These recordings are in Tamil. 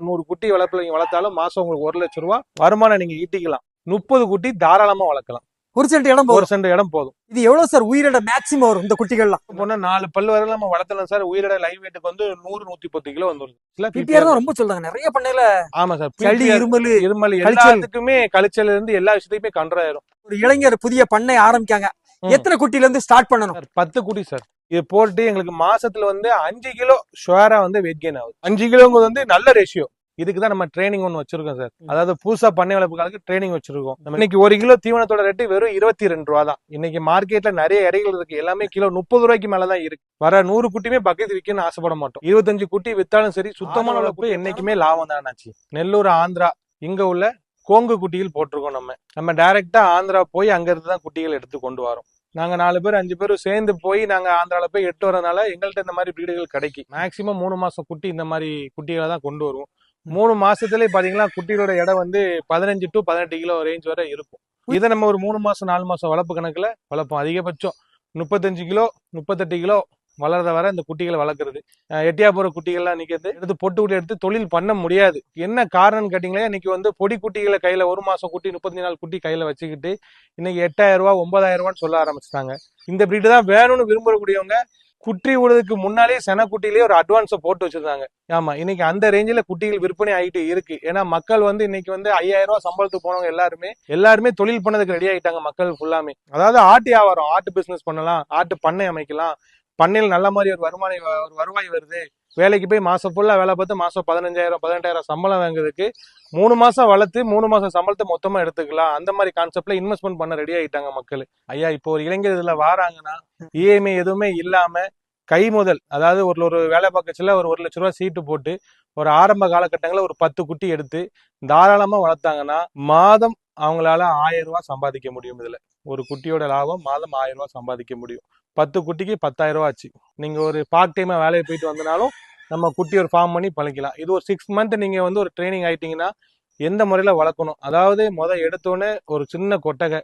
நூறு குட்டி வளர்ப்புல நீங்க வளர்த்தாலும் மாசம் உங்களுக்கு ஒரு லட்சம் ரூபா வருமானம் நீங்க ஈட்டிக்கலாம். முப்பது குட்டி தாராளமா வளர்க்கலாம். ஒரு சென்ட் இடம் ஒரு சென்ட் இடம் போதும். இது எவ்வளவு சார்? உயிரிட மேக்சிமம் வரும் இந்த குட்டிகள்லாம். போனா நாலு பல்லு வரை நம்ம வளர்த்தலாம் சார். உயிரிட லைவ் வெயிட்டுக்கு வந்து நூறு நூத்தி பத்து கிலோ வந்துருது. பிபிஆர் தான் ரொம்ப சொல்றாங்க. நிறைய பண்ணையில ஆமா சார். சளி இருமல் இருமல். எல்லாத்துக்குமே கழிச்சல் இருந்து எல்லா விஷயத்தையுமே கன்றாயிரும் ஒரு இளைஞர் புதிய பண்ணை ஆரம்பிக்காங்க. எத்தனை குட்டில இருந்து ஸ்டார்ட் பண்ணணும்? சார் பத்து குட்டி சார். இது போட்டு எங்களுக்கு மாசத்துல வந்து அஞ்சு கிலோ ஷுவரா வந்து வெயிட் கெயின் ஆகுது. அஞ்சு கிலோங்கிறது வந்து நல்ல ரேஷியோ இதுக்கு தான் நம்ம ட்ரைனிங் ஒன்று வச்சிருக்கோம் சார். அதாவது புதுசா பண்ணை வளர்ப்புகளுக்கு ட்ரைனிங் வச்சிருக்கோம். இன்னைக்கு ஒரு கிலோ தீவனத்தோட ரேட்டு வெறும் இருபத்தி ரெண்டு ரூபா தான். இன்னைக்கு மார்க்கெட்ல நிறைய இடைகள் இருக்கு. எல்லாமே கிலோ முப்பது ரூபாய்க்கு மேல தான் இருக்கு. வர நூறு குட்டியுமே பக்கத்து விற்கணும்னு ஆசைப்பட மாட்டோம். இருபத்தஞ்சு குட்டி வித்தாலும் சரி சுத்தமான வளர்ப்பு என்னைக்குமே லாபம் தான் ஆச்சு நெல்லூர் ஆந்திரா இங்க உள்ள கோங்கு குட்டிகள் போட்டிருக்கோம் நம்ம. நம்ம டைரக்டா ஆந்திரா போய் அங்க இருந்து தான் குட்டிகள் எடுத்து கொண்டு வரோம். நாங்க நாலு பேர் அஞ்சு பேர் சேர்ந்து போய் நாங்க ஆந்திரால போய் எட்டு வரதுனால எங்கள்கிட்ட இந்த மாதிரி பிரீடுகள் கிடைக்கும் மேக்சிமம் மூணு மாசம் குட்டி இந்த மாதிரி குட்டிகளை தான் கொண்டு வருவோம். மூணு மாசத்துலயே பார்த்தீங்கன்னா குட்டிகளோட எடை வந்து பதினஞ்சு டு பதினெட்டு கிலோ ரேஞ்ச் வரை இருக்கும். இதை நம்ம ஒரு மூணு மாசம் நாலு மாசம் வளர்ப்பு கணக்குல வளர்ப்போம். அதிகபட்சம் முப்பத்தஞ்சு கிலோ முப்பத்தெட்டு கிலோ வளர்ற வர இந்த குட்டிகளை வளர்க்குறது. எட்டியா போகிற குட்டிகள்லாம் நிற்கிறது எடுத்து பொட்டு குட்டி எடுத்து தொழில் பண்ண முடியாது. என்ன காரணம்னு கேட்டீங்களா? இன்னைக்கு வந்து பொடி குட்டிகளை கையில் ஒரு மாதம் குட்டி முப்பத்தஞ்சு நாள் குட்டி கையில் வச்சுக்கிட்டு இன்னைக்கு எட்டாயிரம் ரூபா ஒன்பதாயிரம் ரூபான்னு சொல்ல ஆரம்பிச்சிட்டாங்க. இந்த பிரீடு தான் வேணும்னு விரும்பக்கூடியவங்க குட்டி விடுறதுக்கு முன்னாலே செனக்குட்டிலேயே ஒரு அட்வான்ஸை போட்டு வச்சிருந்தாங்க. ஆமா இன்னைக்கு அந்த ரேஞ்சில் குட்டிகள் விற்பனை ஆகிட்டு இருக்கு. ஏன்னா மக்கள் வந்து இன்னைக்கு வந்து ஐயாயிரம் ரூபாய் சம்பளத்துக்கு போனவங்க எல்லாருமே எல்லாருமே தொழில் பண்ணதுக்கு ரெடி ஆகிட்டாங்க மக்கள் ஃபுல்லாமே அதாவது ஆட்டு வியாபாரம் ஆட்டு பிசினஸ் பண்ணலாம் ஆட்டு பண்ணை அமைக்கலாம் பண்ணையில் நல்ல மாதிரி ஒரு வருமானம் ஒரு வருவாய் வருது. வேலைக்கு போய் மாசம் ஃபுல்லா வேலை பார்த்து மாசம் பதினஞ்சாயிரம் பதினெட்டாயிரம் சம்பளம் வாங்குறதுக்கு மூணு மாசம் வளர்த்து மூணு மாசம் சம்பளத்தை மொத்தமா எடுத்துக்கலாம். அந்த மாதிரி கான்செப்ட்ல இன்வெஸ்ட்மெண்ட் பண்ண ரெடி ஆயிட்டாங்க மக்கள். ஐயா இப்போ ஒரு இளைஞர் இதுல வாராங்கன்னா இஎம்ஐ எதுவுமே இல்லாம கை முதல் அதாவது ஒரு ஒரு வேலை பக்கத்தில் ஒரு ஒரு லட்ச ரூபா சீட்டு போட்டு ஒரு ஆரம்ப காலகட்டங்களில் ஒரு பத்து குட்டி எடுத்து தாராளமா வளர்த்தாங்கன்னா மாதம் அவங்களால ஆயிரம் ரூபாய் சம்பாதிக்க முடியும் இதுல. ஒரு குட்டியோட லாபம் மாதம் ஆயிரம் ரூபாய் சம்பாதிக்க முடியும். பத்து குட்டிக்கு பத்தாயிரம் ரூபாய் ஆச்சு. நீங்க ஒரு பார்ட் டைமா வேலையை போயிட்டு வந்தனாலும் நம்ம குட்டி ஒரு ஃபார்ம் பண்ணி பழக்கலாம். இது ஒரு சிக்ஸ் மந்த் நீங்க வந்து ஒரு ட்ரைனிங் ஆயிட்டீங்கன்னா எந்த முறையில வளர்க்கணும்? அதாவது முத எடுத்தோடனே ஒரு சின்ன கொட்டகை.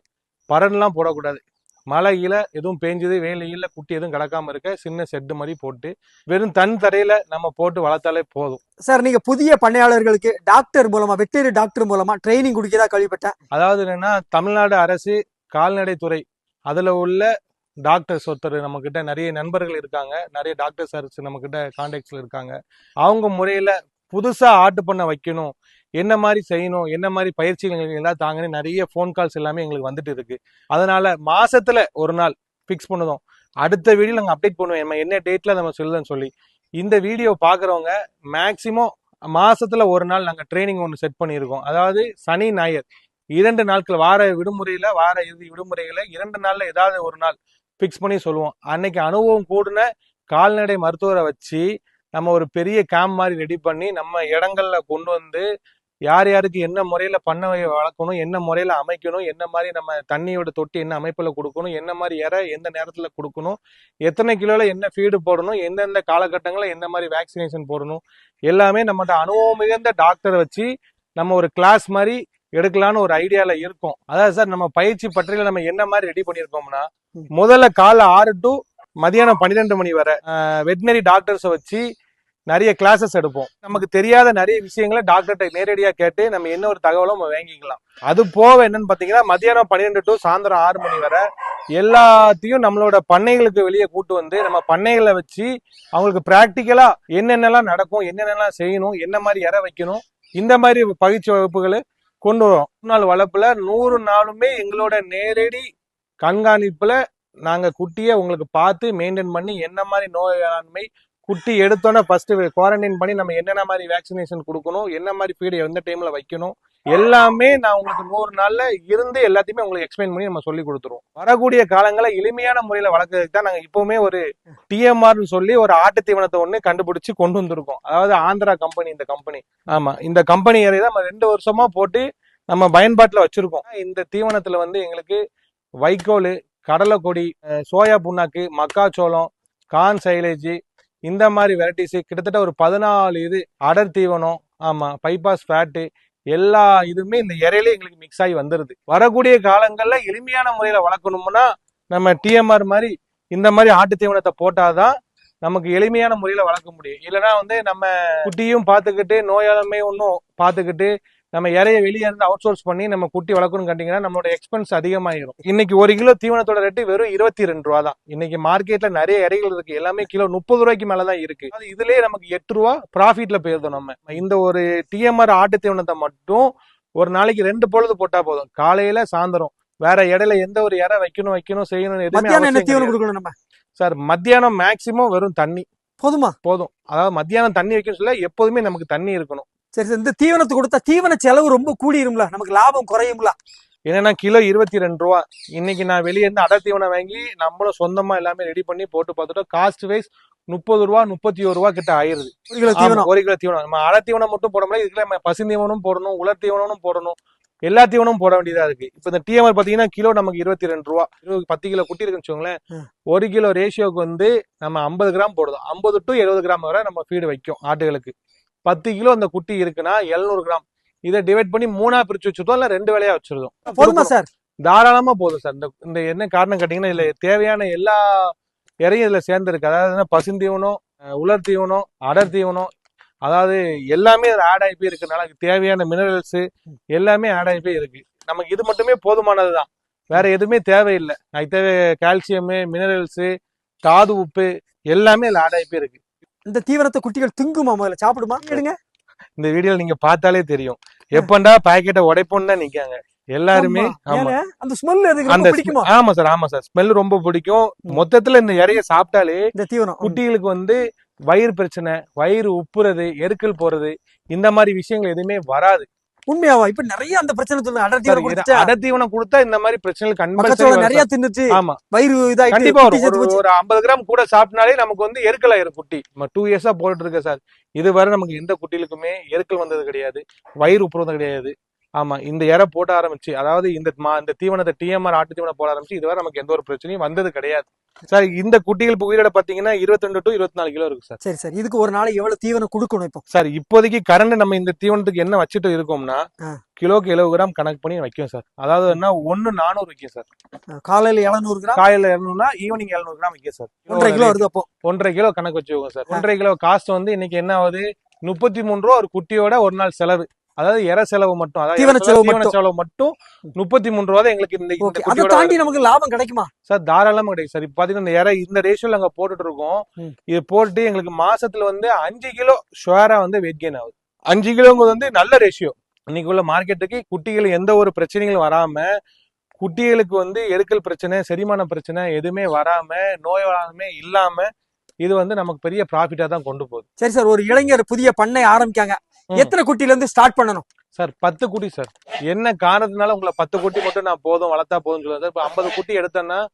பரன்லாம் போடக்கூடாது. மழை ஈல எதுவும் பேஞ்சது வெயில் ஈல குட்டி எதுவும் கிடக்காம இருக்க சின்ன செட்டு மாதிரி போட்டு வெறும் தன் தரையில நம்ம போட்டு வளர்த்தாலே போதும். சார் நீங்க புதிய பண்ணையாளர்களுக்கு டாக்டர் மூலமா வெட்டரி டாக்டர் மூலமா ட்ரைனிங் கொடுக்கிறதா கேள்விப்பட்டேன். அதாவது என்னன்னா தமிழ்நாடு அரசு கால்நடை துறை உள்ள டாக்டர்ஸ் ஒருத்தர் நம்மக்கிட்ட நிறைய நண்பர்கள் இருக்காங்க. நிறைய டாக்டர் சார்ஸ் நம்மக்கிட்ட கான்டாக்ட்ஸில் இருக்காங்க. அவங்க முறையில் புதுசாக ஆட்டு பண்ண வைக்கணும். என்ன மாதிரி செய்யணும்? என்ன மாதிரி பயிற்சிகள் எல்லாம் தாங்கன்னு நிறைய ஃபோன் கால்ஸ் எல்லாமே எங்களுக்கு வந்துட்டு இருக்கு. அதனால மாசத்துல ஒரு நாள் ஃபிக்ஸ் பண்ணுதோம். அடுத்த வீடியோ நாங்கள் அப்டேட் பண்ணுவோம். நம்ம என்ன டேட்ல நம்ம சொல்லுதுன்னு சொல்லி. இந்த வீடியோ பாக்குறவங்க மேக்சிமம் மாசத்துல ஒரு நாள் நாங்கள் ட்ரைனிங் ஒன்று செட் பண்ணியிருக்கோம். அதாவது சனி ஞாயிறு. இரண்டு நாட்கள் வார விடுமுறையில வார இறுதி விடுமுறையில இரண்டு நாள்ல ஏதாவது ஒரு நாள் ஃபிக்ஸ் பண்ணி சொல்லுவோம். அன்னைக்கு அனுபவம் கூடின கால்நடை மருத்துவரை வச்சு நம்ம ஒரு பெரிய கேம்ப் மாதிரி ரெடி பண்ணி நம்ம இடங்கள்ல கொண்டு வந்து யார் யாருக்கு என்ன முறையில பண்ண வளர்க்கணும் என்ன முறையில அமைக்கணும் என்ன மாதிரி நம்ம தண்ணியோட தொட்டி என்ன அமைப்புல கொடுக்கணும் என்ன மாதிரி இற எந்த நேரத்துல கொடுக்கணும் எத்தனை கிலோல என்ன ஃபீடு போடணும் எந்தெந்த காலகட்டங்களில் எந்த மாதிரி வேக்சினேஷன் போடணும் எல்லாமே நம்மகிட்ட அனுபவம் மிகுந்த டாக்டரை வச்சு நம்ம ஒரு கிளாஸ் மாதிரி எடுக்கலாம்னு ஒரு ஐடியால இருக்கோம். அதாவது சார் நம்ம பயிற்சி பற்றியில நம்ம என்ன மாதிரி ரெடி பண்ணியிருக்கோம்னா முதல்ல காலை ஆறு டு மதியானம் பன்னிரெண்டு மணி வரை வெட்டினரி டாக்டர்ஸை வச்சு நிறைய கிளாஸஸ் எடுப்போம். நமக்கு தெரியாத நிறைய விஷயங்களை டாக்டர்கிட்ட நேரடியா கேட்டு நம்ம என்ன ஒரு தகவலும் நம்ம வாங்கிக்கலாம். அது போக என்னன்னு பாத்தீங்கன்னா மதியானம் பன்னிரெண்டு டு சாயந்தரம் ஆறு மணி வரை எல்லாத்தையும் நம்மளோட பண்ணைகளுக்கு வெளியே கூட்டு வந்து நம்ம பண்ணைகளை வச்சு அவங்களுக்கு பிராக்டிக்கலா என்னென்னலாம் நடக்கும் என்னென்னலாம் செய்யணும் என்ன மாதிரி இற வைக்கணும் இந்த மாதிரி பயிற்சி வகுப்புகளை கொண்டு வரோம். நாள் வளர்ப்புல நூறு நாளுமே எங்களோட நேரடி கண்காணிப்புல நாங்க குட்டியை உங்களுக்கு பார்த்து மெயின்டைன் பண்ணி என்ன மாதிரி நோயாண்மை குட்டி எடுத்தோன்னே ஃபர்ஸ்ட் குவாரண்டைன் பண்ணி நம்ம என்னென்ன மாதிரி வேக்சினேஷன் கொடுக்கணும் என்ன மாதிரி ஃபீடு எந்த டைம்ல வைக்கணும் எல்லாமே நான் உங்களுக்கு நூறு நாள்ல இருந்து எல்லாத்தையுமே உங்களுக்கு எக்ஸ்பிளைன் பண்ணி நம்ம சொல்லி கொடுத்துருவோம். வரக்கூடிய காலங்களை எளிமையான முறையில வளர்க்கறதுக்கு தான் நாங்க இப்பவுமே ஒரு டிஎம்ஆர்னு சொல்லி ஒரு ஆட்டு தீவனத்தை ஒண்ணு கண்டுபிடிச்சு கொண்டு வந்திருக்கோம். அதாவது ஆந்திரா கம்பெனி இந்த கம்பெனி ஆமா இந்த கம்பெனி ஏறி தான் நம்ம ரெண்டு வருஷமா போட்டு நம்ம பயன்பாட்டில் வச்சிருக்கோம். இந்த தீவனத்தில் வந்து எங்களுக்கு வைக்கோல் கடலைக்கொடி சோயா புண்ணாக்கு மக்காச்சோளம் கார்ன் சைலேஜி இந்த மாதிரி வெரைட்டிஸு கிட்டத்தட்ட ஒரு பதினாலு இது அடர் தீவனம் ஆமாம் பைபாஸ் ஃபேட்டு எல்லா இதுவுமே இந்த இறையிலே எங்களுக்கு மிக்ஸ் ஆகி வந்துடுது வரக்கூடிய காலங்களில் எளிமையான முறையில் வளர்க்கணும்னா நம்ம டிஎம்ஆர் மாதிரி இந்த மாதிரி ஆட்டு தீவனத்தை போட்டாதான் நமக்கு எளிமையான முறையில் வளர்க்க முடியும். இல்லைன்னா வந்து நம்ம குட்டியும் பார்த்துக்கிட்டு நோயாளமே ஒன்றும் பார்த்துக்கிட்டு நம்ம இறைய வெளியே இருந்து அவுட் சோர்ஸ் பண்ணி நம்ம குட்டி வளர்க்கணும்னு கேட்டீங்கன்னா நம்மளோட எக்ஸ்பென்ஸ் அதிகமாயிரும். இன்னைக்கு ஒரு கிலோ தீவனத்தோட ரேட்டு வெறும் இருபத்தி ரெண்டு ரூபா தான். இன்னைக்கு மார்க்கெட்ல நிறைய இறைகள் இருக்கு. எல்லாமே கிலோ முப்பது ரூபாய்க்கு மேல தான் இருக்கு. அது இதுலயே நமக்கு எட்டு ரூபா ப்ராஃபிட்ல போயிருந்தோம் நம்ம. இந்த ஒரு டிஎம்ஆர் ஆட்டு தீவனத்தை மட்டும் ஒரு நாளைக்கு ரெண்டு பொழுது போட்டா போதும். காலையில சாயந்தரம். வேற இடையில எந்த ஒரு இறை வைக்கணும் வைக்கணும் செய்யணும் எதுவுமே சார் மத்தியானம் மேக்சிமம் வெறும் தண்ணி. போதுமா? போதும். அதாவது மத்தியானம் தண்ணி வைக்கணும் சொல்ல எப்போதுமே நமக்கு தண்ணி இருக்கணும். சரி சரி இந்த தீவனத்தை கொடுத்தா தீவன செலவு ரொம்ப கூடிரும்ல. நமக்கு லாபம் குறையும்ல. என்னன்னா கிலோ இருபத்தி ரெண்டு ரூபா. இன்னைக்கு நான் வெளியே இருந்து அடர் தீவனம் வாங்கி நம்மளும் சொந்தமா எல்லாமே ரெடி பண்ணி போட்டு பார்த்துட்டோம். காஸ்ட் வைஸ் முப்பது ரூபா முப்பத்தி ஒரு ரூபா கிட்ட ஆயிருது. ஒரு கிலோ தீவனம். ஒரு கிலோ தீவனம். நம்ம அடர் தீவனம் மட்டும் போட முடியாது. நம்ம பசு தீவனம் போடணும் உலர் தீவனமும் போடணும். எல்லா தீவனமும் போட வேண்டியதா இருக்கு. இப்ப இந்த டிஎம்ஆர் பாத்தீங்கன்னா கிலோ நமக்கு இருபத்தி ரெண்டு ரூபா பத்து கிலோ குட்டி இருக்குன்னு வச்சுக்கோங்களேன். ஒரு கிலோ ரேஷியோக்கு வந்து நம்ம ஐம்பது கிராம் போடுறோம். ஐம்பது டு எழுபது கிராம் வரை நம்ம ஃபீடு வைக்கும் ஆட்டுகளுக்கு. பத்து கிலோ அந்த குட்டி இருக்குன்னா எழுநூறு கிராம். இதை டிவைட் பண்ணி மூணா பிரிச்சு வச்சுட்டோம் இல்ல ரெண்டு வேலையா வச்சிருந்தோம் போதுமா சார்? தாராளமா போதும் சார். இந்த இந்த என்ன காரணம் கேட்டீங்கன்னா இதுல தேவையான எல்லா இறையும் இதுல சேர்ந்துருக்கு. அதாவது பசுந்தீவனம் உலர் தீவனம் அடர் தீவனம் அதாவது எல்லாமே இதுல ஆட் ஆகி போய் இருக்கனால தேவையான மினரல்ஸ் எல்லாமே ஆட் ஆகி போய் இருக்கு நமக்கு இது மட்டுமே போதுமானதுதான். வேற எதுவுமே தேவையில்லை. அதுக்கு தேவை கால்சியம் மினரல்ஸ் தாது உப்பு எல்லாமே இதுல ஆட் ஆகி போய் இருக்கு இந்த தீவனத்தை குட்டிகள் திங்குமா முதல்ல? சாப்பிடுமா? எடுங்க. இந்த வீடியோ நீங்க பார்த்தாலே தெரியும். எப்பண்டா பாக்கெட்டை உடைப்போன்னு தான் நிக்காங்க. எல்லாருமே அந்த ஸ்மெல் அந்த பிடிக்குமா? ஆமா சார் ஆமா சார். ஸ்மெல் ரொம்ப பிடிக்கும். மொத்தத்துல இந்த இறைய சாப்பிட்டாலே இந்த தீவனம். குட்டிகளுக்கு வந்து வயிறு பிரச்சனை வயிறு உப்புறது எருக்கள் போறது இந்த மாதிரி விஷயங்கள் எதுவுமே வராது. உண்மையாவா? இப்ப நிறைய அந்த பிரச்சனை சொல்லுங்க. அடர் சார், தீவனம் இது கொடுத்துச்சா அடத்தீவனம் கொடுத்தா இந்த மாதிரி பிரச்சனைகள் மக்கச்சோளம் கம்பல்சரி நிறைய தின்னுச்சு. ஆமா. வயிறு இதாயிட்டு கண்டிப்பா ஒரு போச்சு. ஒரு ஐம்பது கிராம் கூட சாப்பிட்டாலே நமக்கு வந்து எருக்கல் ஆயிரும் குட்டி. நம்ம டூ இயர்ஸா போட்டுட்டு இருக்க சார். இதுவரை நமக்கு எந்த குட்டிகளுக்குமே எருக்கல் வந்தது கிடையாது. வயிறு உப்புறது கிடையாது. ஆமா இந்த இறை போட ஆரம்பிச்சு அதாவது இந்த மா- இந்த தீவனத்தை டிஎம்ஆர் ஆட்டு தீவனம் போட ஆரம்பிச்சு இதுவரை நமக்கு எந்த ஒரு பிரச்சனையும் வந்தது கிடையாது. சார் இந்த குட்டிகள் உயிரிட பாத்தீங்கன்னா இருபத்தி ரெண்டு டு இருபத்தி நாலு கிலோ இருக்கு சார். சரி சரி. இதுக்கு ஒரு நாளைக்கு எவ்வளவு தீவனம் கொடுக்கணும் இப்போ? சார் இப்போதைக்கு கரண்ட் நம்ம இந்த தீவனத்துக்கு என்ன வச்சுட்டு இருக்கோம்னா. கிலோக்கு எழுபது கிராம் கணக்கு பண்ணி வைக்கும் சார். அதாவது என்ன ஒன்னு நானூறு வைக்கும் சார். காலையில 700 கிராம்? காலையில இரநூறுனா ஈவினிங் எழுநூறு கிராம் வைக்கும் சார். ஒன்றரை கிலோ வருது அப்போ. ஒன்றரை கிலோ கணக்கு வச்சுக்கோங்க சார். ஒன்றரை கிலோ காஸ்ட் வந்து இன்னைக்கு என்ன ஆகுது? முப்பத்தி மூணு ரூபா ஒரு குட்டியோட ஒரு நாள் செலவு. அதாவது இற செலவு மட்டும் அதாவது தீவன செலவு மட்டும். செலவு மட்டும் முப்பத்தி மூணு ரூபா எங்களுக்கு இந்த அதை தாண்டி நமக்கு லாபம் கிடைக்குமா? சார் தாராளமா கிடைக்கும். சார் இப்ப பாத்தீங்கன்னா இந்த இறை இந்த ரேஷியோல நாங்க போட்டுட்டு இருக்கோம். இது போட்டு எங்களுக்கு மாசத்துல வந்து அஞ்சு கிலோ ஷுவரா வந்து வெயிட் கெயின் ஆகுது. அஞ்சு கிலோங்கிறது வந்து நல்ல ரேஷியோ இன்னைக்கு உள்ள மார்க்கெட்டுக்கு குட்டிகள் எந்த ஒரு பிரச்சனைகளும் வராம குட்டிகளுக்கு வந்து எருக்கல் பிரச்சனை செரிமான பிரச்சனை எதுவுமே வராம நோய் வராமே இல்லாம இது வந்து நமக்கு பெரிய ப்ராஃபிட்டா தான் கொண்டு போகுது. சரி சார் ஒரு இளைஞர் புதிய பண்ணை ஆரம்பிக்காங்க. எத்தனை குட்டில இருந்து ஸ்டார்ட் பண்ணணும்? சார் பத்து குட்டி சார். என்ன காரணத்தினால உங்களை பத்து குட்டி மட்டும் நான் போதும் வளர்த்தா போதும் சொல்லுவாங்க சார். இப்ப ஐம்பது குட்டி எடுத்தேன்னா.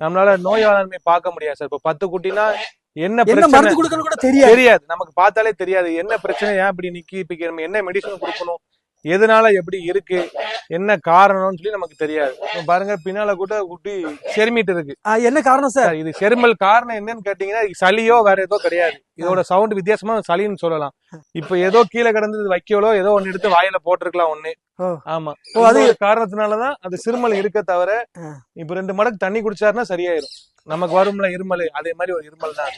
நம்மளால நோய் வராமை பார்க்க முடியாது சார். இப்ப பத்து குட்டினா என்ன பிரச்சனை? மருந்து கொடுக்கணும் கூட தெரியாது. தெரியாது. நமக்கு பார்த்தாலே தெரியாது. என்ன பிரச்சனை? ஏன் இப்படி நிக்கி இப்ப நம்ம என்ன மெடிசன் கொடுக்கணும்? எதனால எப்படி இருக்கு? என்ன காரணம்னு சொல்லி நமக்கு தெரியாது. பாருங்க பின்னால கூட குட்டி செருமிட்டு இருக்கு. என்ன காரணம் சார்? இது செருமல் காரணம் என்னன்னு கேட்டீங்கன்னா சளியோ வேற ஏதோ கிடையாது. இதோட சவுண்ட் வித்தியாசமா சளின்னு சொல்லலாம். இப்ப ஏதோ கீழே கிடந்து வைக்கலோ ஏதோ ஒண்ணு எடுத்து வாயில போட்டிருக்கலாம் ஒண்ணு. ஆமா. அது- காரணத்தினாலதான் அது சிறுமல் இருக்க தவிர. இப்ப ரெண்டு மடக்கு தண்ணி குடிச்சாருன்னா சரியாயிரும். நமக்கு வரும்ல இருமல் அதே மாதிரி ஒரு இருமல் தான்.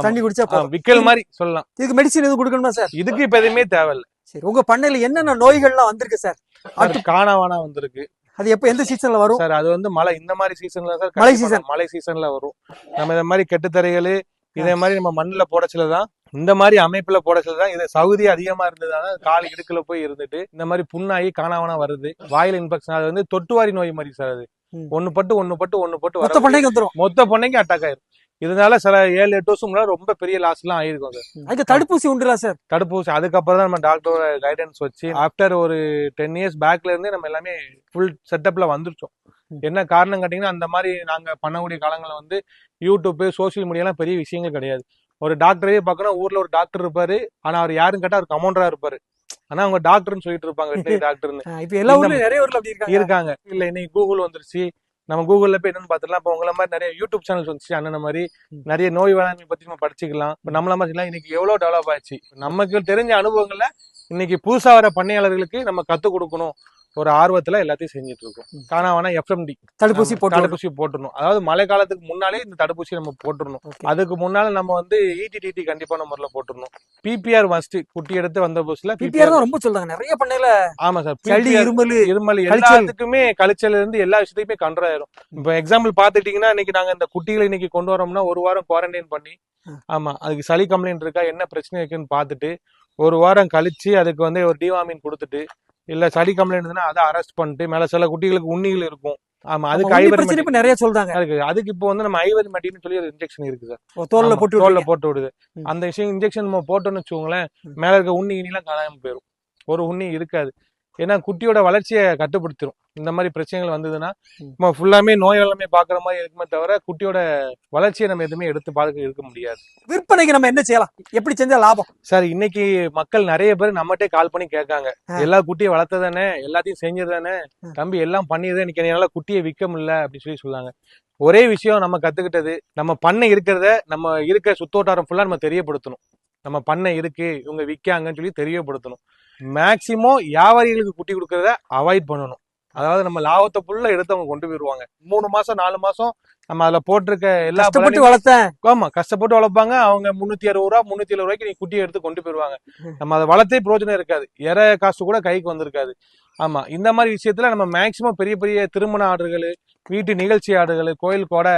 தண்ணி குடிச்சா விக்கல் மாதிரி சொல்லலாம். இதுக்கு மெடிசின் எதுவும் கொடுக்கணுமா சார்? இதுக்கு இப்ப எதுவுமே தேவையில்ல. சரி உங்க பண்ணையில என்னென்ன நோய்கள்லாம் வந்திருக்கு சார்? சார் காணாவானா வந்திருக்கு. அது எப்ப எந்த சீசன்ல வரும்? சார் அது வந்து மழை இந்த மாதிரி சீசன்ல சார் மழை season. மழை சீசன்ல வரும். நம்ம இந்த மாதிரி கெட்டுத்தரைகள் இதே மாதிரி நம்ம மண்ணுல போடச்சுல தான். இந்த மாதிரி அமைப்புல போடச்சுல தான். இது சவுதி அதிகமா இருந்ததுனால கால் இடுக்குல போய் இருந்துட்டு இந்த மாதிரி புண்ணாகி காணாமனா வருது. வாயில இன்ஃபெக்ஷன் அது வந்து தொட்டுவாரி நோய் மாதிரி சார் அது. ஒண்ணு பட்டு ஒண்ணு பட்டு ஒண்ணு பட்டு மொத்த பண்ணைக்கு வந்துரும். மொத்த பொண்ணைக்கு அட்டாக் ஆயிரும். இதனால சில ஏழு எட்டு வருஷம் முன்னாடி ரொம்ப பெரிய லாஸ் எல்லாம் ஆயிருக்கும் சார் அதுக்கு தடுப்பூசி உண்டுல சார்? தடுப்பூசி அதுக்கப்புறம் தான் நம்ம டாக்டரோட கைடன்ஸ் வச்சு ஆஃப்டர் ஒரு டென் இயர்ஸ் பேக்ல இருந்தே நம்ம எல்லாமே ஃபுல் செட்டப்ல வந்துருச்சோம். என்ன காரணம் கேட்டீங்கன்னா அந்த மாதிரி நாங்க பண்ணக்கூடிய காலங்களில் வந்து யூடியூப் சோஷியல் மீடியாலாம் பெரிய விஷயங்கள் கிடையாது. ஒரு டாக்டரே பார்க்கணும் ஊர்ல ஒரு டாக்டர் இருப்பாரு. ஆனா அவர் யாருன்னு கேட்டா அவர் கமௌண்டரா இருப்பாரு. ஆனா அவங்க டாக்டர்னு சொல்லிட்டு இருப்பாங்க வெட்டினரி டாக்டர்னு இப்ப எல்லா ஊர்லயும் நிறைய ஊர்ல அப்படி இருக்காங்க. இல்ல இன்னைக்கு கூகுள் வந்துருச்சு. நம்ம கூகுள்ல போய் என்னன்னு பாத்துக்கலாம் இப்ப உங்களை மாதிரி நிறைய யூடியூப் சேனல்ஸ் வந்துச்சு அண்ணன் மாதிரி. நிறைய நோய் வேளாண்மை பத்தி நம்ம படிச்சுக்கலாம். இப்ப நம்மள மாதிரி இன்னைக்கு எவ்வளவு டெவலப் ஆச்சு நமக்கு தெரிஞ்ச அனுபவங்கள்ல இன்னைக்கு புதுசா வர பண்ணையாளர்களுக்கு நம்ம கத்து கொடுக்கணும். ஒரு ஆர்வத்துல எல்லாத்தையும் செஞ்சுட்டு இருக்கோம் காணாவானா எஃப்எம்டி தடுப்பூசி போட்டு தடுப்பூசி போட்டுடணும் அதாவது மழை காலத்துக்கு முன்னாலே இந்த தடுப்பூசி நம்ம போட்டுடணும். அதுக்கு முன்னால நம்ம வந்து E இடிடிடி கண்டிப்பான முறையில போட்டுடணும் பிபிஆர் மஸ்ட் குட்டி எடுத்து வந்த புதுசுல பிபிஆர் தான் ரொம்ப சொல்றாங்க. நிறைய பண்ணையில ஆமா சார். சளி இருமல் இருமல் கழிச்சல். எல்லாத்துக்குமே கழிச்சல்ல இருந்து எல்லா விஷயத்தையுமே கண்ட்ரோல் ஆயிரும். இப்போ எக்ஸாம்பிள் பாத்துட்டீங்கன்னா இன்னைக்கு நாங்க இந்த குட்டிகளை இன்னைக்கு கொண்டு வரோம்னா ஒரு வாரம் குவாரண்டைன் பண்ணி. ஆமா அதுக்கு சளி கம்ப்ளைண்ட் இருக்கா என்ன பிரச்சனை இருக்குன்னு பார்த்துட்டு ஒரு வாரம் கழிச்சு அதுக்கு வந்து ஒரு டிவாமின் கொடுத்துட்டு இல்ல சளி கம்ப்ளைண்ட் இருந்ததுன்னா அதை அரெஸ்ட் பண்ணிட்டு மேல சில குட்டிகளுக்கு உண்ணிகள் இருக்கும். ஆமா அதுக்கு ஐவர் இப்ப நிறைய சொல்றாங்க. இருக்கு. அதுக்கு இப்போ வந்து நம்ம ஐவர் மெட்டின்னு சொல்லி ஒரு இன்ஜெக்ஷன் இருக்கு சார். தோல்ல போட்டு தோல்ல. போட்டு விடுது. அந்த விஷயம் இன்ஜெக்ஷன் நம்ம போட்டோம்னு வச்சுக்கோங்களேன். மேல இருக்க உண்ணி இனிலாம் காணாம போயிடும் ஒரு உண்ணி இருக்காது. ஏன்னா குட்டியோட வளர்ச்சியை கட்டுப்படுத்திடும் இந்த மாதிரி பிரச்சனைகள் வந்ததுன்னா. நம்ம ஃபுல்லாமே நோய் எல்லாமே பாக்குற மாதிரி இருக்குமே தவிர குட்டியோட வளர்ச்சியை நம்ம எதுவுமே எடுத்து பார்க்க இருக்க முடியாது. விற்பனைக்கு நம்ம என்ன செய்யலாம்? எப்படி செஞ்சா லாபம்? சார் இன்னைக்கு மக்கள் நிறைய பேர் நம்மகிட்டே கால் பண்ணி கேட்காங்க. எல்லா குட்டியும் வளர்த்ததானே எல்லாத்தையும் செஞ்சதானே. தம்பி எல்லாம் பண்ணியதே இன்னைக்கு என்னால குட்டியை விற்க முடியல அப்படின்னு சொல்லி சொல்லாங்க ஒரே விஷயம் நம்ம கத்துக்கிட்டது நம்ம பண்ணை இருக்கிறத நம்ம இருக்க சுத்தோட்டாரம் ஃபுல்லா நம்ம தெரியப்படுத்தணும். நம்ம பண்ணை இருக்கு இவங்க விற்காங்கன்னு சொல்லி தெரியப்படுத்தணும். மேக்சிமம் வியாபாரிகளுக்கு குட்டி கொடுக்கறத அவாய்ட் பண்ணணும். அதாவது நம்ம லாபத்தை ஃபுல்லா எடுத்து அவங்க கொண்டு போயிருவாங்க. மூணு மாசம் நாலு மாசம் நம்ம அதுல போட்டிருக்க எல்லா கஷ்டப்பட்டு வளர்த்தேன். ஆமா கஷ்டப்பட்டு வளர்ப்பாங்க. அவங்க முன்னூத்தி அறுபது ரூபா முன்னூத்தி எழுபது ரூபாய்க்கு நீ குட்டியை எடுத்து கொண்டு போயிருவாங்க. நம்ம அதை வளர்த்தே பிரயோஜனம் இருக்காது. இற காசு கூட கைக்கு வந்திருக்காது. ஆமா இந்த மாதிரி விஷயத்துல நம்ம மேக்சிமம் பெரிய பெரிய திருமண ஆடுகள் வீட்டு நிகழ்ச்சி ஆடுகள் கோயில் கொடை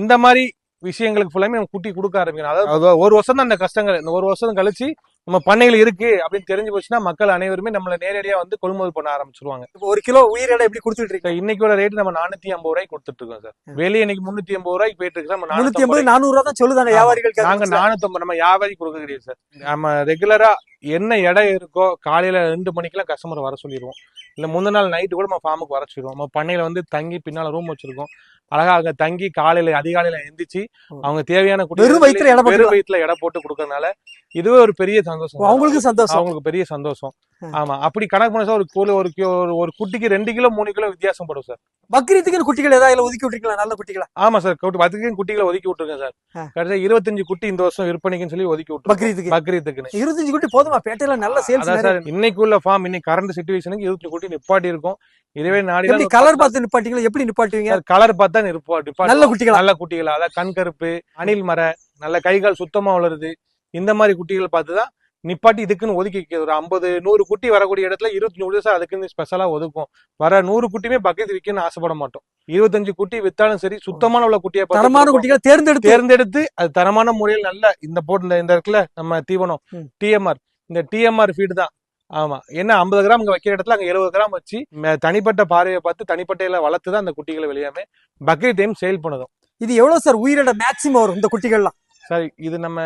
இந்த மாதிரி விஷயங்களுக்கு ஃபுல்லாமே நம்ம குட்டி கொடுக்க ஆரம்பிக்கணும். அதாவது அது ஒரு வருஷம் தான் அந்த கஷ்டங்கள். இந்த ஒரு வருஷம் கழிச்சு நம்ம பண்ணைகள் இருக்கு அப்படின்னு தெரிஞ்சு போச்சுன்னா மக்கள் அனைவருமே நம்மள நேரடியா வந்து கொள்முதல் பண்ண ஆரம்பிச்சிருவாங்க. இப்ப ஒரு கிலோ உயிரிழை எப்படி கொடுத்துட்டு இப்ப இன்னைக்கோட ரேட் நம்ம நானூத்தி ஐம்பது ரூபாய்க்கு கொடுத்துட்டு இருக்கோம் சார். வெளியே இன்னைக்கு முன்னூத்தி ஐம்பது ரூபாய்க்கு போயிட்டு இருக்கு நம்ம 450 ஐம்பது நானூறு ரூபா தான் சொல்லுதாங்க. வியாபாரிகள் நாங்க நானூத்தம்பது நம்ம வியாபாரி கொடுக்க கிடையாது சார். நம்ம ரெகுலரா என்ன இடம் இருக்கோ காலையில ரெண்டு மணிக்கெல்லாம் கஸ்டமர் வர சொல்லிடுவோம். இல்ல முந்தின நாள் நைட்டு கூட நம்ம ஃபார்முக்கு வர சொல்லிடுவோம். நம்ம பண்ணையில வந்து தங்கி பின்னால ரூம் வச்சிருக்கோம். அழகா அங்க தங்கி காலையில அதிகாலையில எந்திரிச்சு அவங்க தேவையான வெறும் வயித்துல எடை வெறும். வயிற்றுல எடை போட்டு கொடுக்கறதுனால இதுவே ஒரு பெரிய சந்தோஷம். அவங்களுக்கு சந்தோஷம். அவங்களுக்கு பெரிய சந்தோஷம். ஆமா அப்படி கணக்கு பண்ண சார் ஒரு கூலி ஒரு ஒரு- குட்டிக்கு ரெண்டு கிலோ மூணு கிலோ வித்தியாசம் படும் சார். பக்ரீத்துக்கு குட்டிகள் ஏதாவது ஒதுக்கி விட்டுருக்கலாம் நல்ல குட்டிகளா? ஆமா சார் கூட்டு பத்துக்கு குட்டிகளை ஒதுக்கி விட்டுருக்கேன் சார். கடைசியா இருபத்தஞ்சு குட்டி இந்த வருஷம் விற்பனைக்குன்னு சொல்லி ஒதுக்கி விட்டுருக்கோம். பக்ரீத்துக்கு பக்ரீத்துக்குன்னு இருபத்தஞ்சு குட்டி போதுமா? பேட்டையில நல்ல சேல்ஸ் சார் இன்னைக்கு உள்ள ஃபார்ம் இன்னைக்கு கரண்ட் சுச்சுவேஷனுக்கு இருபத்தி குட்டி நிப்பாட்டி இருக்கும். இதுவே நாடி கலர் பார்த்து நிப்பாட்டிங்களா? எப்படி நிப்பாட்டுவீங்க? கலர் பார்த்தா நிப்பா நிப்பாட்டி நல்ல குட்டிகளா? நல்ல குட்டிகள்? அதாவது கண் கருப்பு அணில் மர நல்ல கைகால் சுத்தமா வளருது. இந்த மாதிரி குட்டிகள் பார்த்து தான் நிப்பாட்டி இதுக்குன்னு ஒதுக்கி ஒரு ஐம்பது நூறு குட்டி வரக்கூடிய இடத்துல இருபத்தி நூறு சார் அதுக்குன்னு ஸ்பெஷலா ஒதுக்கும் வர நூறு குட்டியுமே பக்கத்து விற்கணும்னு ஆசைப்பட மாட்டோம். இருபத்தஞ்சு குட்டி வித்தாலும் சரி சுத்தமான உள்ள குட்டியை தரமான. குட்டிகளை தேர்ந்தெடுத்து தேர்ந்தெடுத்து அது தரமான முறையில் நல்ல இந்த போட்டு இந்த- இருக்குல்ல நம்ம தீவனம். டிஎம்ஆர் இந்த டிஎம்ஆர் ஃபீடு தான். ஆமா. என்ன ஐம்பது கிராம் இங்க வைக்கிற இடத்துல அங்க எழுபது கிராம் வச்சு தனிப்பட்ட பாறையை பார்த்து தனிப்பட்ட வளர்த்து தான் அந்த குட்டிகளை வெளியாமே பக்ரீத் டைம் சேல் பண்ணதும். இது எவ்வளவு சார் உயிரிட மேக்சிமம் வரும் இந்த குட்டிகள்லாம்? சார் இது நம்ம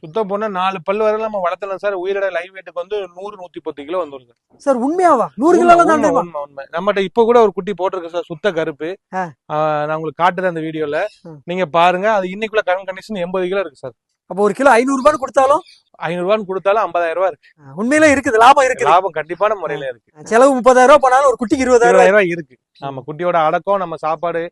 சுத்தம் போனா நாலு பல்லு வரை நம்ம வளர்த்தலாம் சார் உயிரோட லைவ் வெயிட்டுக்கு வந்து நூறு நூத்தி பத்து கிலோ வந்துரும் சார் உண்மையாவா? நூறு கிலோ தான் உண்மை? உண்மை. நம்மகிட்ட இப்ப கூட ஒரு குட்டி போட்டிருக்கு சார் சுத்த கருப்பு. நான் உங்களுக்கு காட்டுறேன் அந்த வீடியோல. நீங்க பாருங்க அது இன்னைக்குள்ள கரண்ட் கண்டிஷன் எண்பது கிலோ இருக்கு சார் அப்ப ஒரு கிலோ ஐநூறு ரூபாய் கொடுத்தாலும்? ஐநூறு ரூபான்னு கொடுத்தாலும் ஐம்பதாயிரம் ரூபாய் இருக்கு உண்மையிலே இருக்குது லாபம் இருக்குது. லாபம் கண்டிப்பான முறையில இருக்கு. செலவு முப்பதாயிரம் ரூபாய் போனாலும் ஒரு குட்டிக்கு இருபதாயிரம் ரூபாய் இருக்கு. ஆமா குட்டியோட அடக்கம் நம்ம சாப்பாடு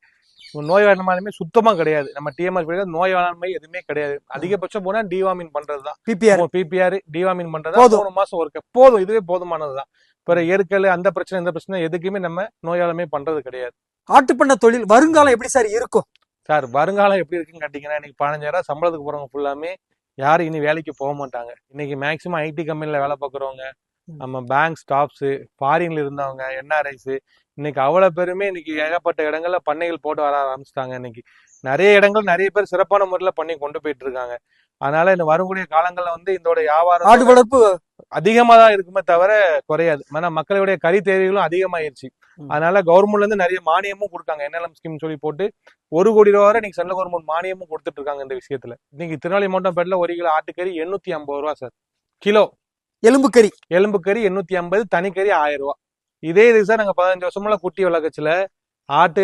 நோய் வேணுமாலுமே சுத்தமா கிடையாது. நம்ம டிஎம்ஆர் நோய் வேளாண்மை எதுவுமே கிடையாது. அதிகபட்சம் போனா டிவாமின் பண்றதுதான். பிபிஆர் பிபிஆர் டிவாமின் பண்றது. மூணு மாசம் ஒருக்க போதும். இதுவே போதுமானதுதான். பிற எருக்கல் அந்த பிரச்சனை இந்த பிரச்சனை எதுக்குமே நம்ம நோயாளமே பண்றது கிடையாது. ஆட்டுப்பண்ண தொழில் வருங்காலம் எப்படி சார் இருக்கும்? சார் வருங்காலம் எப்படி இருக்குன்னு கேட்டீங்கன்னா இன்னைக்கு பதினஞ்சாயிரம் சம்பளத்துக்கு போறவங்க ஃபுல்லாமே யாரும் இனி வேலைக்கு போக மாட்டாங்க. இன்னைக்கு மேக்சிமம் ஐடி கம்பெனில வேலை பார்க்குறவங்க. நம்ம பேங்க் ஸ்டாஃப்ஸ் ஃபாரின்ல இருந்தவங்க என்ஆர்ஐஸ் இன்னைக்கு அவ்வளவு பேருமே இன்னைக்கு ஏகப்பட்ட இடங்கள்ல பண்ணைகள் போட்டு வர ஆரம்பிச்சிட்டாங்க இன்னைக்கு. நிறைய இடங்கள் நிறைய பேர் சிறப்பான முறையில பண்ணி கொண்டு போயிட்டு இருக்காங்க. அதனால இந்த வரக்கூடிய காலங்கள்ல வந்து இதோட வியாபாரம் ஆடு வளர்ப்பு அதிகமா தான் இருக்குமே தவிர குறையாது. ஏன்னா மக்களுடைய கறி தேவைகளும் அதிகமாயிருச்சு. அதனால கவர்மெண்ட்ல இருந்து நிறைய மானியமும் கொடுத்தாங்க. என்எல்எம் ஸ்கீம் சொல்லி போட்டு ஒரு கோடி ரூபா வரை இன்னைக்கு சென்ட்ரல் கவர்மெண்ட் மானியமும் கொடுத்துட்டு இருக்காங்க இந்த விஷயத்துல. இன்னைக்கு திருநெல்வேலி மாவட்டம் பேட்ல ஒரு கிலோ ஆட்டுக்கறி எண்ணூத்தி ஐம்பது ரூபா சார். கிலோ. எலும்பு கறி. எலும்பு கறி எண்ணூத்தி ஐம்பது தனிக்கறி ஆயிரம் ரூபா. இதே இது சார் நாங்க பதினஞ்சு வருஷமெல்லாம் குட்டி வளர்க்கச்சுல ஆட்டு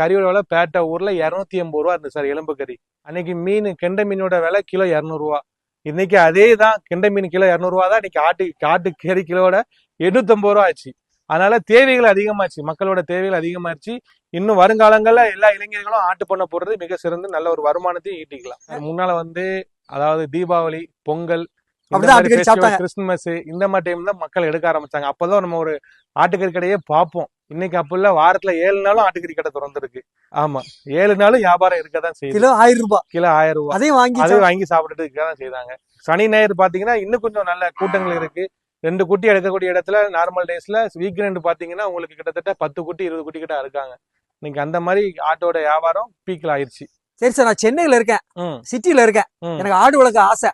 கறியோட விலை பேட்டை ஊர்ல இருநூத்தி எண்பது ரூபா இருந்துச்சு சார் எலும்பு கறி. அன்னைக்கு மீன் கெண்டை மீனோட விலை கிலோ இரநூறுவா. இன்னைக்கு அதே தான் கெண்டை மீன் கிலோ இரநூறுவா தான் இன்னைக்கு ஆட்டு ஆட்டு கறி கிலோட எண்ணூத்தம்பது ரூபா ஆச்சு. அதனால தேவைகள் அதிகமாச்சு. மக்களோட தேவைகள் அதிகமாச்சு இன்னும் வருங்காலங்களில் எல்லா இளைஞர்களும் ஆட்டு பண்ண போடுறது மிக சிறந்து நல்ல ஒரு வருமானத்தையும் ஈட்டிக்கலாம். முன்னால வந்து அதாவது தீபாவளி பொங்கல் அப்படிதான் ஆட்டுக்கறி சாப்பிட்டாங்க. கிறிஸ்துமஸ் இந்த மாதிரி டைம் தான் மக்கள் எடுக்க ஆரம்பிச்சாங்க. அப்பதான் நம்ம ஒரு ஆட்டுக்கறி கடையே பார்ப்போம். இன்னைக்கு அப்ப இல்ல வாரத்துல ஏழு நாளும் ஆட்டுக்கறி கடை திறந்திருக்கு. ஆமா. ஏழு நாளும் வியாபாரம் இருக்கதான் செய்யுது. கிலோ ஆயிரம் ரூபாய். கிலோ ஆயிரம் ரூபாய். அதையும் வாங்கி அது வாங்கி சாப்பிட்டுட்டு இருக்கதான் செய்தாங்க சனி ஞாயிறு பாத்தீங்கன்னா இன்னும் கொஞ்சம் நல்ல கூட்டங்கள் இருக்கு. ரெண்டு குட்டி எடுக்கக்கூடிய இடத்துல நார்மல் டேஸ்ல வீக்கெண்ட் பாத்தீங்கன்னா உங்களுக்கு கிட்டத்தட்ட பத்து குட்டி இருபது குட்டி கிட்ட இருக்காங்க. இன்னைக்கு அந்த மாதிரி ஆட்டோட வியாபாரம் பீக்ல ஆயிருச்சு. சரி சார் நான் சென்னையில இருக்கேன். சிட்டில இருக்கேன். எனக்கு ஆடு வளர்க்க ஆசை.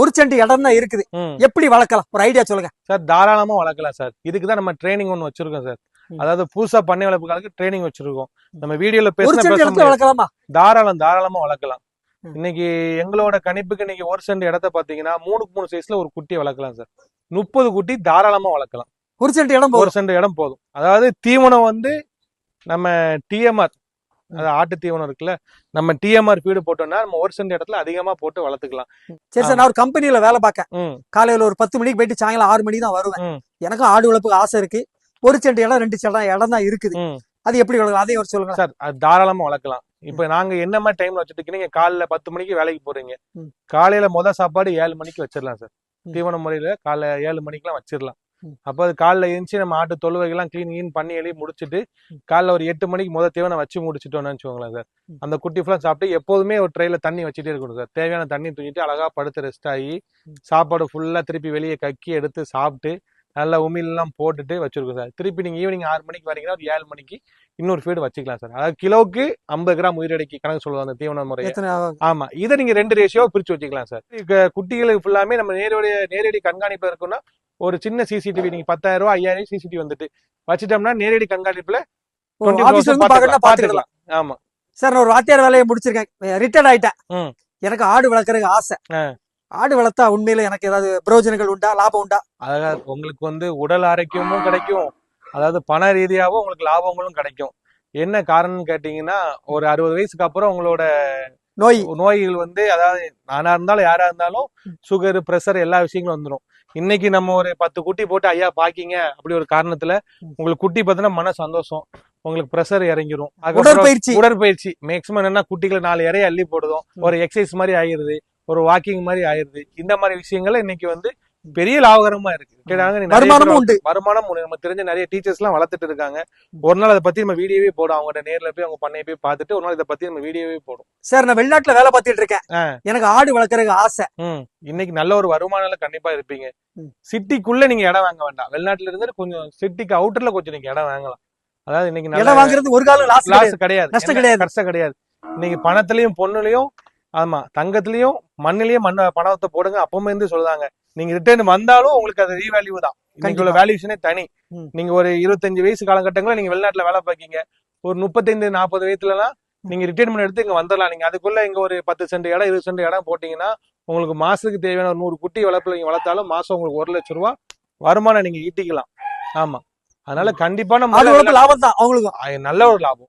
ஒரு சென்ட் இடம் தான் இருக்குது. எப்படி வளர்க்கலாம்? ஒரு ஐடியா சொல்லுங்க. சார் தாராளமா வளர்க்கலாம் சார். இதுக்கு தான் நம்ம ட்ரைனிங் ஒன்று வச்சிருக்கோம் சார். அதாவது புதுசா பண்ணை வளர்ப்புகளுக்கு ட்ரைனிங் வச்சிருக்கோம். நம்ம வீடியோல ஒரு பேச சென்ட் பேச இடத்துல முடியாது. வளர்க்கலாமா? தாராளம் தாராளமா வளர்க்கலாம். இன்னைக்கு எங்களோட கணிப்புக்கு இன்னைக்கு ஒரு சென்ட் இடத்த பாத்தீங்கன்னா மூணுக்கு மூணு சைஸ்ல ஒரு குட்டியை வளர்க்கலாம் சார். முப்பது குட்டி தாராளமா வளர்க்கலாம். ஒரு சென்ட் இடம் ஒரு சென்ட் இடம் போதும். அதாவது தீவனம் வந்து நம்ம டிஎம்ஆர் அது ஆட்டு தீவனம் இருக்குல்ல நம்ம டிஎம்ஆர் ஃபீடு போட்டோம்னா நம்ம ஒரு சென்ட் இடத்துல அதிகமா போட்டு வளர்த்துக்கலாம். சரி சார் நான் ஒரு கம்பெனில வேலை பார்க்கேன். ம். காலையில ஒரு பத்து மணிக்கு போயிட்டு சாயங்காலம் ஆறு மணிக்கு தான் வருவேன். ம். எனக்கும் ஆடு வளர்ப்புக்கு ஆசை இருக்கு. ஒரு சென்ட் இடம் ரெண்டு சென்ட் இடம் தான் இருக்குது. அது எப்படி வளர்க்கலாம்? அதையும் ஒரு சொல்லுங்க சார் அது தாராளமா வளர்க்கலாம். இப்ப நாங்க என்ன மாதிரி டைம்ல வச்சுட்டு இருக்கீங்க? காலைல பத்து மணிக்கு வேலைக்கு போறீங்க. காலையில முத சாப்பாடு ஏழு மணிக்கு வச்சிடலாம் சார். தீவன முறையில காலைல ஏழு மணிக்கெல்லாம் வச்சிடலாம். அப்ப அது காலைல எழுந்துச்சு நம்ம ஆட்டு தொழுவைகள்லாம் க்ளீன் கீன் பண்ணி எழுதி முடிச்சுட்டு காலைல ஒரு எட்டு மணிக்கு முத தீவனம் வச்சு முடிச்சிட்டோம்னு வச்சுக்கோங்களேன் சார். அந்த குட்டி ஃபுல்லா சாப்பிட்டு எப்போதுமே ஒரு ட்ரைல தண்ணி வச்சுட்டே இருக்கணும் சார். தேவையான தண்ணி தூக்கிட்டு அழகா படுத்து ரெஸ்ட் ஆகி சாப்பாடு ஃபுல்லா திருப்பி வெளியே கக்கி எடுத்து சாப்பிட்டு நல்லா உமிழ்லாம் போட்டுட்டு வச்சிருக்கோம் சார். திருப்பி நீங்க ஈவினிங் ஆறு மணிக்கு வரீங்கன்னா ஒரு ஏழு மணிக்கு இன்னொரு ஃபீடு வச்சுக்கலாம் சார். அதாவது கிலோவுக்கு ஐம்பது கிராம் உயிரடைக்கு கணக்கு சொல்லுவாங்க அந்த தீவன எத்தனை ஆமா. இதை நீங்க ரெண்டு ரேஷியோ பிரிச்சு வச்சுக்கலாம் சார். குட்டிகளுக்கு ஃபுல்லாமே நம்ம நேரடி நேரடி கண்காணிப்புல இருக்குன்னா ஒரு சின்ன சிசிடிவி நீங்க பத்தாயிரம் ரூபாய் ஐயாயிரம் சிசிடிவி வந்துட்டு வச்சுட்டோம்னா நேரடி கண்காணிப்புல பாத்துக்கலாம் ஆமா. சார் நான் ஒரு வாத்தியார் வேலையை முடிச்சிருக்கேன். ரிட்டையர்ட் ஆயிட்டேன். எனக்கு ஆடு வளர்க்கறதுக்கு ஆசை. ஆடு வளர்த்தா உண்மையில எனக்கு ஏதாவது பிரயோஜனங்கள் உண்டா லாபம் உண்டா? அதாவது உங்களுக்கு வந்து உடல் ஆரோக்கியமும் கிடைக்கும். அதாவது பண ரீதியாகவும் உங்களுக்கு லாபங்களும் கிடைக்கும். என்ன காரணம்னு கேட்டீங்கன்னா ஒரு அறுபது வயசுக்கு அப்புறம் உங்களோட நோய். நோய்கள் வந்து அதாவது நானா இருந்தாலும் யாரா இருந்தாலும் சுகர் பிரஷர் எல்லா விஷயங்களும் வந்துடும் இன்னைக்கு நம்ம ஒரு பத்து குட்டி போட்டு ஐயா பாக்கிங்க. அப்படி ஒரு காரணத்துல உங்களுக்கு குட்டி பார்த்தீங்கன்னா மன சந்தோஷம். உங்களுக்கு பிரஷர் இறங்கிரும். உடற்பயிற்சி. உடற்பயிற்சி. மேக்சிமம் என்னன்னா குட்டிகளை நாலு இறைய அள்ளி போடுதோம் ஒரு எக்ஸசைஸ் மாதிரி ஆயிருது ஒரு வாக்கிங் மாதிரி ஆயிருது இந்த மாதிரி விஷயங்கள் இன்னைக்கு வந்து பெரிய லாபகரமா இருக்கு. வருமானமும் உண்டு. வருமானம். நம்ம தெரிஞ்ச நிறைய டீச்சர்ஸ் எல்லாம் வளர்த்துட்டு இருக்காங்க. ஒரு நாள் அதை பத்தி நம்ம வீடியோவே போடும். அவங்கள்ட்ட நேர்ல போய் அவங்க பண்ணைய போய் பார்த்துட்டு ஒரு நாள் இதை பத்தி நம்ம வீடியோவே போடும். சார் நான் வெளிநாட்டுல வேலை பார்த்துட்டு இருக்கேன். எனக்கு ஆடு வளர்க்கறதுக்கு ஆசை. இன்னைக்கு நல்ல ஒரு வருமானம் கண்டிப்பா இருப்பீங்க. சிட்டிக்குள்ள நீங்க இடம் வாங்க வேண்டாம். வெளிநாட்டுல இருந்து கொஞ்சம் சிட்டிக்கு அவுட்டர்ல கொஞ்சம் நீங்க இடம் வாங்கலாம். அதாவது இன்னைக்கு இடம் வாங்குறது ஒரு காலம் லாஸ் கிடையாது. நஷ்டம் என்ன- கிடையாது. கஷ்டம் கிடையாது. இன்னைக்கு பணத்துலயும் பொண்ணுலயும் ஆமா தங்கத்திலயும் மண்ணிலயும் மண்ண பணத்தை போடுங்க அப்பவுமே இருந்து சொல்லுதாங்க. நீங்க ரிட்டர்ன் வந்தாலும் உங்களுக்கு அது ரீவேல்யூ தான். இன்னைக்கு. வேல்யூஷனே தனி. நீங்க ஒரு இருபத்தஞ்சு வயசு காலகட்டங்களில் நீங்க வெளிநாட்டுல வேலை பார்க்கீங்க. ஒரு முப்பத்தைந்து நாற்பது வயசுலலாம் நீங்க ரிட்டைர்மெண்ட் எடுத்து இங்க வந்துடலாம். நீங்க அதுக்குள்ள இங்க ஒரு பத்து சென்ட் இடம் இருபது சென்ட் இடம் போட்டீங்கன்னா உங்களுக்கு மாசத்துக்கு தேவையான ஒரு நூறு குட்டி வளர்ப்புல நீங்க வளர்த்தாலும் மாசம் உங்களுக்கு ஒரு லட்சம் ரூபாய் வருமானம் நீங்க ஈட்டிக்கலாம். ஆமா. அதனால கண்டிப்பா வளர்ப்பு லாபம் தான் அவங்களுக்கும். நல்ல ஒரு லாபம்.